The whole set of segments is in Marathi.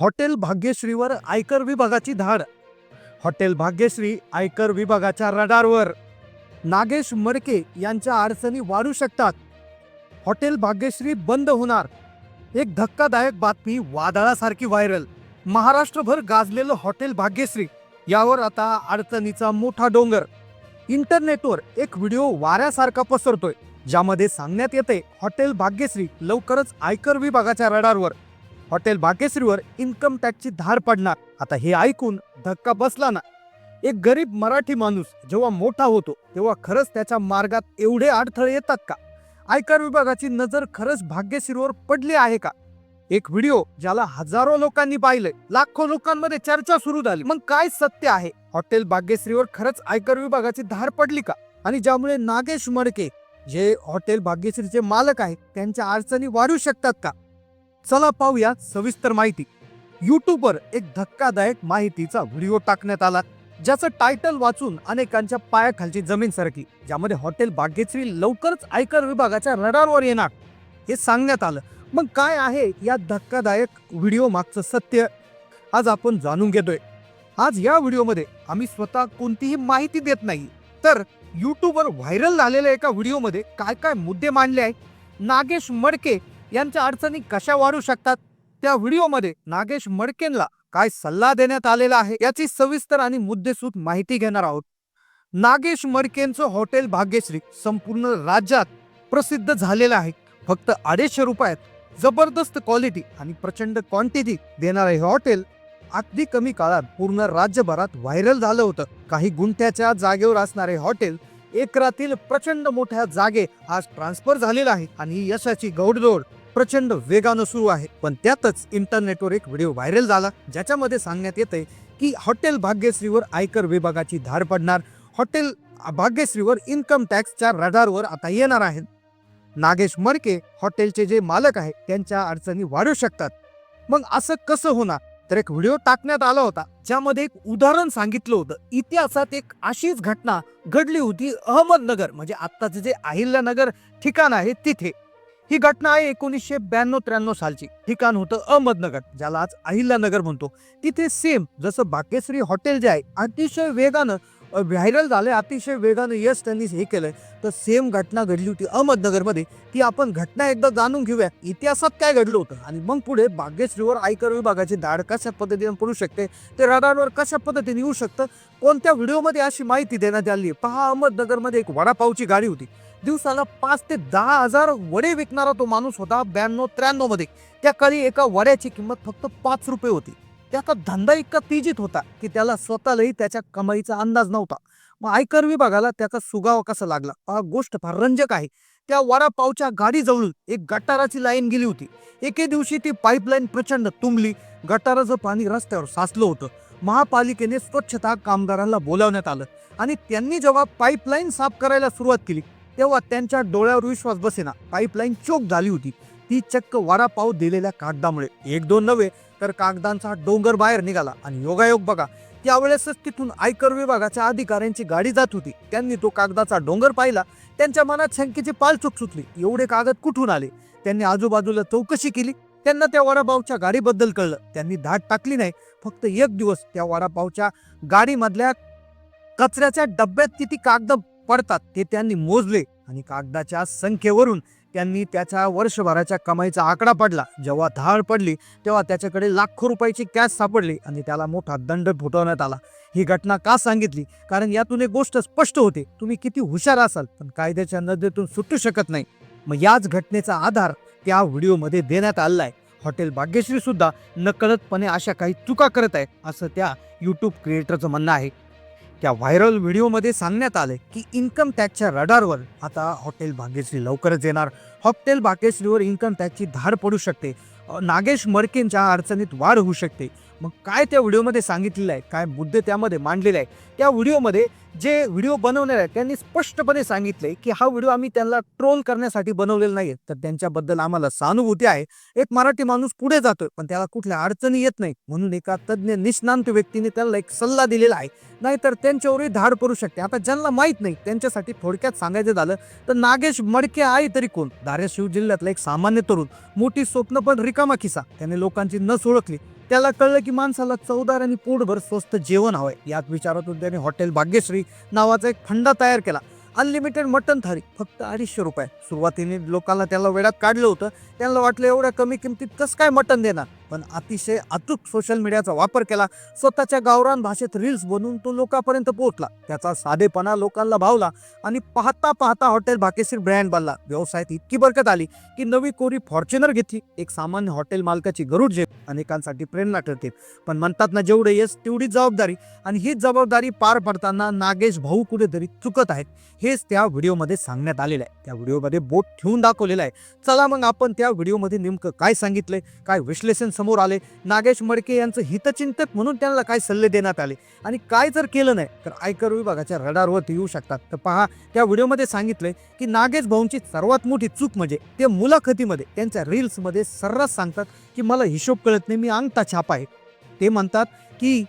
हॉटेल भाग्यश्रीवर आयकर विभागाची धाड. हॉटेल भाग्यश्री आयकर विभागाच्या रडारवर. नागेश मडके यांच्या अडचणी वाढू शकतात. हॉटेल भाग्यश्री बंद होणार. एक धक्कादायक बातमी वादळासारखी व्हायरल. महाराष्ट्रभर गाजलेलं हॉटेल भाग्यश्री. यावर आता अडचणीचा मोठा डोंगर. इंटरनेटवर एक व्हिडिओ वाऱ्यासारखा पसरतोय. ज्यामध्ये सांगण्यात येते हॉटेल भाग्यश्री लवकरच आयकर विभागाच्या रडारवर. हॉटेल भाग्यश्रीवर इन्कम टॅक्सची धार पडणार. आता हे ऐकून धक्का बसला ना. एक गरीब मराठी माणूस जेव्हा मोठा होतो तेव्हा खरंच त्याच्या मार्गात एवढे अडथळे येतात का? आयकर विभागाची नजर खरंच भाग्यश्रीवर पडली आहे का? एक व्हिडिओ ज्याला हजारो लोकांनी पाहिलंय. लाखो लोकांमध्ये चर्चा सुरू झाली. मग काय सत्य आहे? हॉटेल भाग्यश्रीवर खरंच आयकर विभागाची धार पडली का? आणि ज्यामुळे नागेश मडके जे हॉटेल भाग्यश्रीचे मालक आहेत त्यांच्या अडचणी वाढू शकतात का? चला पाहूया सविस्तर माहिती. युट्यूबवर एक धक्कादायक माहितीचा व्हिडिओ टाकण्यात आला ज्याचं टायटल वाचून अनेकांच्या पायाखालची जमीन सरकली ज्यामध्ये हॉटेल भाग्यश्री लवकरच आयकर विभागाच्या रडारवर येणार हे सांगण्यात आलं. मग काय आहे या धक्कादायक व्हिडिओ मागचं सत्य? आज आपण जाणून घेतोय. आज या व्हिडिओमध्ये आम्ही स्वतः कोणतीही माहिती देत नाही तर युट्यूबवर व्हायरल झालेल्या एका व्हिडिओमध्ये काय काय मुद्दे मांडले आहेत? नागेश मडके यांच्या अडचणी कशा वाढू शकतात? त्या व्हिडिओमध्ये नागेश मडकेनला काय सल्ला देण्यात आलेला आहे याची सविस्तर आणि मुद्देसूद माहिती घेणार आहोत. नागेश मडकेंचं हॉटेल भाग्यश्री संपूर्ण राज्यात प्रसिद्ध झालेलं आहे. फक्त अडीचशे रुपयात जबरदस्त क्वालिटी आणि प्रचंड क्वांटिटी देणारं हे हॉटेल अगदी कमी काळात पूर्ण राज्यभरात व्हायरल झालं होतं. काही गुंठ्याच्या जागेवर असणारे हॉटेल एकरातील प्रचंड मोठ्या जागे आज ट्रान्सफर झालेला आहे आणि यशाची गौडदौड प्रचंड वेगानं सुरू आहे. पण त्यातच इंटरनेटवर एक व्हिडिओ व्हायरल झाला ज्याच्यामध्ये सांगण्यात येते की हॉटेल भाग्यश्रीवर आयकर विभागाची धार पडणार. हॉटेल भाग्यश्रीवर इन्कम टॅक्सच्या रडारवर आता येणार आहेत. नागेश मडके हॉटेलचे जे मालक आहेत त्यांच्या अडचणी वाढू शकतात. मग असं कसं होणार? तर एक व्हिडिओ टाकण्यात आला होता ज्यामध्ये एक उदाहरण सांगितलं होतं. इतिहासात एक अशीच घटना घडली होती अहमदनगर. म्हणजे आत्ताचं जे अहिल्यानगर ठिकाण आहे तिथे. ही घटना आहे एकोणीसशे ब्याण्णव त्र्याण्णव सालची. ठिकाण होतं अहमदनगर ज्याला आज अहिल्यानगर म्हणतो. तिथे सेम जसं भाग्यश्री हॉटेल जे आहे अतिशय वेगानं व्हायरल झाले अतिशय वेगानं यश त्यांनी हे केलंय. तर सेम घटना घडली होती अहमदनगरमध्ये. ती आपण घटना एकदा जाणून घेऊया. इतिहासात काय घडलं होतं? आणि मग पुढे भाग्यश्रीवर आयकर विभागाची दाड कशा पद्धतीने पडू शकते? ते रडारवर कशा पद्धतीने येऊ शकतं? कोणत्या व्हिडिओमध्ये अशी माहिती देण्यात आली आहे? पहा अहमदनगरमध्ये एक वडापावची गाडी होती. दिवसाला पाच ते दहा हजार वडे विकणारा तो माणूस होता ब्याण्णव त्र्याण्णवमध्ये. त्या काळी एका वड्याची किंमत फक्त पाच रुपये होती. त्याचा धंदा इतका तेजीत होता की त्याला स्वतःलाही त्याच्या कमाईचा अंदाज नव्हता. मग आयकर विभागाला त्याचा सुगावा कसा लागला? हा गोष्ट फार रंजक आहे. त्या वडापावच्या गाडीजवळून एक गटाराची लाईन गेली होती. एके दिवशी ती पाईपलाईन प्रचंड तुंबली. गटाराचं पाणी रस्त्यावर साचलं होतं. महापालिकेने स्वच्छता कामगारांना बोलावण्यात आलं आणि त्यांनी जेव्हा पाईपलाईन साफ करायला सुरुवात केली तेव्हा त्यांच्या डोळ्यावर विश्वास बसेना. पाईपलाईन चोक झाली होती. ती चक्क वडापाव दिलेल्या कागदामुळे. एक दोन नव्हे तर कागदांचा डोंगर बाहेर निघाला. आणि योगायोग बघा. त्यावेळेसच तिथून आयकर विभागाच्या अधिकाऱ्यांची गाडी जात होती. त्यांनी तो कागदाचा डोंगर पाहिला. त्यांच्या मनात शंकेची पालचूक सुटली. एवढे कागद कुठून आले? त्यांनी आजूबाजूला चौकशी केली. त्यांना त्या वडापावच्या गाडीबद्दल कळलं. त्यांनी धाट टाकली नाही. फक्त एक दिवस त्या वडापावच्या गाडीमधल्या कचऱ्याच्या डब्यात किती कागद पडतात ते त्यांनी मोजले आणि कागदाच्या संख्येवरून त्यांनी त्याच्या वर्षभराच्या कमाईचा आकडा पडला. जेव्हा धाड पडली तेव्हा त्याच्याकडे लाखो रुपयाची कॅश सापडली आणि त्याला मोठा दंड फुटवण्यात आला. ही घटना का सांगितली? कारण यातून एक गोष्ट स्पष्ट होते. तुम्ही किती हुशार असाल पण कायद्याच्या नजरेतून सुटू शकत नाही. मग याच घटनेचा आधार त्या व्हिडिओमध्ये देण्यात आलेला आहे हॉटेल भाग्यश्री सुद्धा नकळतपणे अशा काही चुका करत आहे असं त्या यूट्यूब क्रिएटरचं म्हणणं आहे. त्या व्हायरल व्हिडिओमध्ये सांगण्यात आले की इन्कम टॅक्सच्या रडारवर आता हॉटेल भाग्यश्री लवकरच येणार. हॉटेल भाग्यश्रीवर इन्कम टॅक्सची धाड पडू शकते. नागेश मर्केंच्या अडचणीत वाढ होऊ शकते. मग काय त्या व्हिडिओमध्ये सांगितलेलं आहे? काय मुद्दे त्यामध्ये मांडलेले आहे त्या व्हिडिओमध्ये जे व्हिडिओ बनवणार आहे त्यांनी स्पष्टपणे सांगितले की हा व्हिडिओ आम्ही त्यांना ट्रोल करण्यासाठी बनवलेला नाही तर त्यांच्याबद्दल आम्हाला सहानुभूती आहे. एक मराठी माणूस पुढे जातोय पण त्याला कुठल्या अडचणी येत नाही म्हणून एका तज्ज्ञ निष्णांत व्यक्तीने त्याला एक सल्ला दिलेला आहे. नाहीतर त्यांच्यावरही धाड पडू शकते. आता ज्यांना माहीत नाही त्यांच्यासाठी थोडक्यात सांगायचं झालं तर नागेश मडके आहे तरी कोण? धाराशिव जिल्ह्यातला एक सामान्य तरुण. मोठी स्वप्न पण रिकामा खिसा त्याने लोकांची नस ओळखली. त्याला कळलं की माणसाला चवदार आणि पोटभर स्वस्त जेवण हवंय. यात विचारातून त्याने हॉटेल भाग्यश्री नावाचा एक फंडा तयार केला. अनलिमिटेड मटन थारी फक्त अडीचशे रुपये. सुरुवातीने लोकांना त्याला वेळात काढलं होतं. त्यांना वाटलं एवढ्या कमी किमतीत कसं काय मटन देणार? पण अतिशय अचूक सोशल मीडियाचा वापर केला. स्वतःच्या गावरान भाषेत रील्स बनवून तो लोकांपर्यंत पोहोचला. त्याचा साधेपणा लोकांना भावला आणि पाहता पाहता हॉटेल भाकेश्री ब्रँड बनला. व्यवसायात इतकी बरकत आली की नवी कोरी फॉर्च्युनर घेतली. एक सामान्य हॉटेल मालकाची गरुड झेप अनेकांसाठी प्रेरणा ठरते. पण म्हणतात ना जेवढे यश तेवढी जबाबदारी. आणि ही जबाबदारी पार पडताना नागेश भाऊ कुठेतरी चुकत आहेत. हेच त्या व्हिडिओमध्ये सांगण्यात आलेलं आहे. त्या व्हिडिओमध्ये बोट ठेवून दाखवलेलं आहे. चला मग आपण त्या व्हिडिओमध्ये नेमकं काय सांगितलंय काय विश्लेषण समोर आले. नागेश मडके यांचं हितचिंतक म्हणून त्यांना काय सल्ले देण्यात आले? आणि काय जर केलं नाही तर आयकर विभागाच्या रडारवरती येऊ शकतात. तर पहा त्या व्हिडिओमध्ये सांगितलंय की नागेश भाऊंची सर्वात मोठी चूक म्हणजे ते मुलाखतीमध्ये त्यांच्या रील्समध्ये सर्रास सांगतात की मला हिशोब कळत नाही मी अंगठा छाप आहे. ते म्हणतात की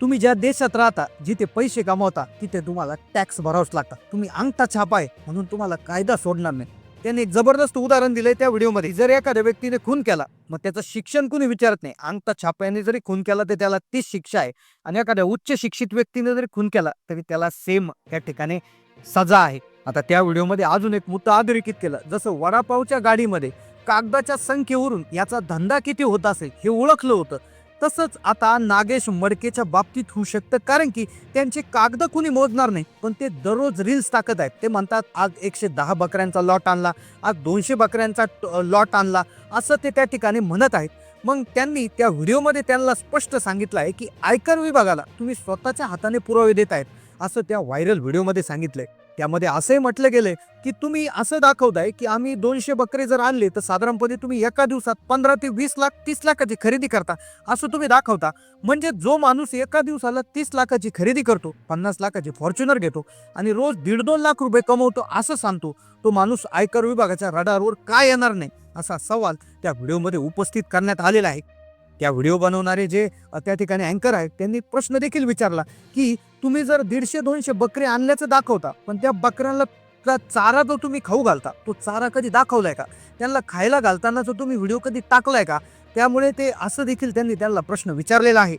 तुम्ही ज्या देशात राहता जिथे पैसे कमावता तिथे तुम्हाला टॅक्स भरावंच लागतात. तुम्ही अंगठा छाप आहे म्हणून तुम्हाला कायदा सोडणार नाही. त्यांनी जबरदस्त उदाहरण दिलंय त्या व्हिडिओमध्ये. जर एखाद्या व्यक्तीने खून केला मग त्याचं शिक्षण कुणी विचारत नाही. अंगठा छाप्याने जरी खून केला तर त्याला तीच शिक्षा आहे. आणि एखाद्या उच्च शिक्षित व्यक्तीने जरी खून केला तरी त्याला सेम त्या ठिकाणी सजा आहे. आता त्या व्हिडिओमध्ये अजून एक मुद्दा अधोरेखित केला. जसं वडापावच्या गाडीमध्ये कागदाच्या संख्येवरून याचा धंदा किती होत असेल हे ओळखलं होतं. तसंच आता नागेश मडकेच्या बाबतीत होऊ शकतं कारण की त्यांचे कागद कुणी मोजणार नाही पण ते दररोज रील्स टाकत आहेत. ते म्हणतात आज एकशे दहा बकऱ्यांचा लॉट आणला आज दोनशे बकऱ्यांचा लॉट आणला असं ते त्या ठिकाणी म्हणत आहेत. मग त्यांनी त्या व्हिडिओमध्ये त्यांना स्पष्ट सांगितलं आहे की आयकर विभागाला तुम्ही स्वतःच्या हाताने पुरावे देत आहेत असं त्या व्हायरल व्हिडिओमध्ये सांगितलंय. त्यामध्ये असंही म्हटलं गेले की तुम्ही असं दाखवताय की आम्ही दोनशे बकरे जर आणले तर साधारणपणे तुम्ही एका दिवसात पंधरा ते वीस लाख तीस लाखाची खरेदी करता असं तुम्ही दाखवता. म्हणजे जो माणूस एका दिवसाला तीस लाखाची खरेदी करतो पन्नास लाखाची फॉर्च्युनर घेतो आणि रोज दीड दोन लाख रुपये कमवतो असं सांगतो तो माणूस आयकर विभागाच्या रडारवर काय येणार नाही असा सवाल त्या व्हिडिओमध्ये उपस्थित करण्यात आलेला आहे. त्या व्हिडिओ बनवणारे जे त्या ठिकाणी अँकर आहेत त्यांनी प्रश्न देखील विचारला की तुम्ही जर दीडशे दोनशे बकरे आणल्याचं दाखवता पण त्या बकऱ्यांना त्या चारा जो तुम्ही खाऊ घालता तो चारा कधी दाखवलाय का? त्यांना खायला घालताना जो तुम्ही व्हिडिओ कधी टाकलाय का? त्यामुळे ते असं देखील त्यांनी त्यांना प्रश्न विचारलेला आहे.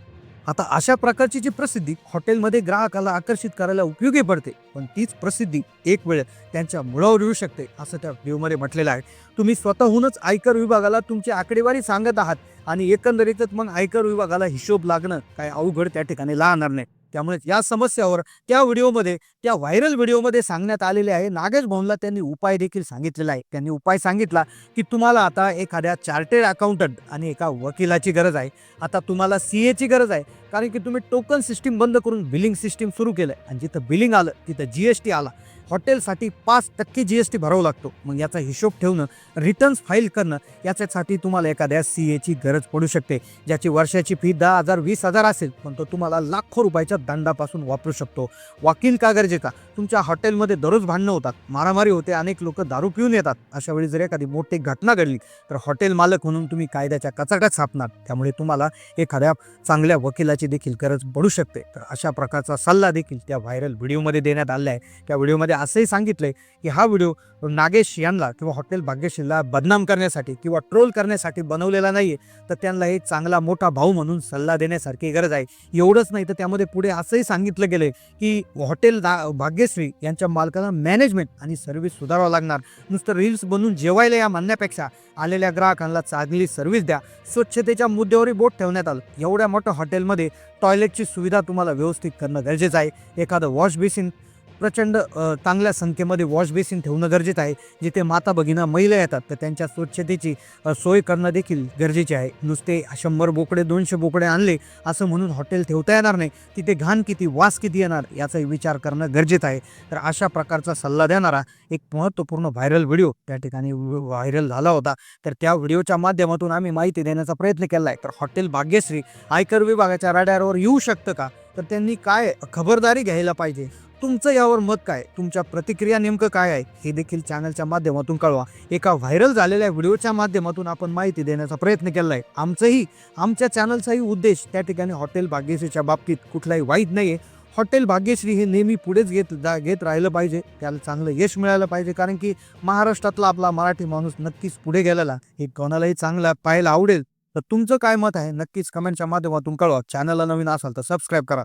आता अशा प्रकारची जी प्रसिद्धी हॉटेलमध्ये ग्राहकाला आकर्षित करायला उपयोगी पडते पण तीच प्रसिद्धी एक वेळ त्यांच्या मुळावर येऊ शकते असं त्या व्हिडिओमध्ये म्हटलेलं आहे. तुम्ही स्वतःहूनच आयकर विभागाला तुमची आकडेवारी सांगत आहात आणि एकंदरीतच मग आयकर विभागाला हिशोब लागणं काय अवघड त्या ठिकाणी लागणार नाही. त्यामुळे या समस्यावर त्या व्हिडिओमध्ये त्या व्हायरल व्हिडिओमध्ये सांगण्यात आलेले आहे. नागेश भवनला त्यांनी उपाय देखील सांगितलेला आहे. त्यांनी उपाय सांगितला की तुम्हाला आता एखाद्या चार्टेड अकाउंटंट आणि एका वकिलाची गरज आहे. आता तुम्हाला सी एची गरज आहे. कारण की तुम्ही टोकन सिस्टीम बंद करून बिलिंग सिस्टीम सुरू केलं आणि जिथं बिलिंग आलं तिथं जी एस टी आला. हॉटेलसाठी पाच टक्के जी एस टी भरावं लागतो. मग याचा हिशोब ठेवणं रिटर्न्स फाईल करणं याच्यासाठी तुम्हाला एखाद्या सी एची गरज पडू शकते. ज्याची वर्षाची फी दहा हजार वीस हजार असेल पण तो तुम्हाला लाखो रुपयाच्या दंडापासून वापरू शकतो. वकील का गरजेचा तुमच्या हॉटेलमध्ये दररोज भांडणं होतात मारामारी होते अनेक लोक दारू पिऊन येतात. अशा वेळी जर एखादी मोठी घटना घडली तर हॉटेल मालक म्हणून तुम्ही कायद्याच्या कचाट्यात सापणार त्यामुळे तुम्हाला एखाद्या चांगल्या वकिलाची देखील गरज पडू शकते. तर अशा प्रकारचा सल्ला देखील त्या व्हायरल व्हिडिओमध्ये देण्यात आला आहे. त्या व्हिडिओमध्ये असंही सांगितलंय की हा व्हिडिओ नागेश यांना किंवा हॉटेल भाग्यश्रीला बदनाम करण्यासाठी किंवा ट्रोल करण्यासाठी बनवलेला नाही तर त्यांना एक चांगला मोठा भाऊ म्हणून सल्ला देण्यासारखी गरज आहे. एवढंच नाही तर त्यामध्ये पुढे असंही सांगितलं गेलंय की हॉटेल ना- भाग्यश्री यांच्या मालकाला मॅनेजमेंट आणि सर्व्हिस सुधारावं लागणार. नुसतं रील्स बनवून जेवायला या म्हणण्यापेक्षा आलेल्या ग्राहकांना चांगली सर्व्हिस द्या. स्वच्छतेच्या मुद्द्यावरही बोट ठेवण्यात आलं. एवढ्या मोठ्या हॉटेलमध्ये टॉयलेटची सुविधा तुम्हाला व्यवस्थित करणं गरजेचं आहे. एखादं वॉश बेसिन प्रचंड चांगल्या संख्येमध्ये वॉश बेसिन ठेवणं गरजेचं आहे. जिथे माता भगिना महिला येतात तर त्यांच्या स्वच्छतेची सोय करणं देखील गरजेचे आहे. नुसते शंभर बोकडे दोनशे बोकडे आणले असं म्हणून हॉटेल ठेवता येणार नाही. तिथे घाण किती वास किती येणार याचा विचार करणं गरजेचं आहे. तर अशा प्रकारचा सल्ला देणारा एक महत्त्वपूर्ण व्हायरल व्हिडिओ त्या ठिकाणी व्हायरल झाला होता. तर त्या व्हिडिओच्या माध्यमातून आम्ही माहिती देण्याचा प्रयत्न केला आहे. तर हॉटेल भाग्यश्री आयकर विभागाच्या राड्यावर येऊ शकतं का? तर त्यांनी काय खबरदारी घ्यायला पाहिजे? तुमचं यावर मत काय? तुमच्या प्रतिक्रिया नेमकं काय आहे? हे देखील चॅनलच्या माध्यमातून कळवा. एका व्हायरल झालेल्या व्हिडिओच्या माध्यमातून आपण माहिती देण्याचा प्रयत्न केला आहे आमचंही आमच्या चॅनलचाही उद्देश त्या ठिकाणी हॉटेल भाग्यश्रीच्या बाबतीत कुठलाही वाईट नाही आहे हॉटेल भाग्यश्री हे नेहमी पुढेच घेत जा घेत राहिलं पाहिजे. त्याला चांगलं यश मिळालं पाहिजे. कारण की महाराष्ट्रातला आपला मराठी माणूस नक्कीच पुढे गेलेला हे कोणालाही चांगला पाहायला आवडेल. तर तुमचं काय मत आहे? नक्कीच कमेंटच्या माध्यमातून कळवा. चॅनलला नवीन असाल तर सबस्क्राईब करा.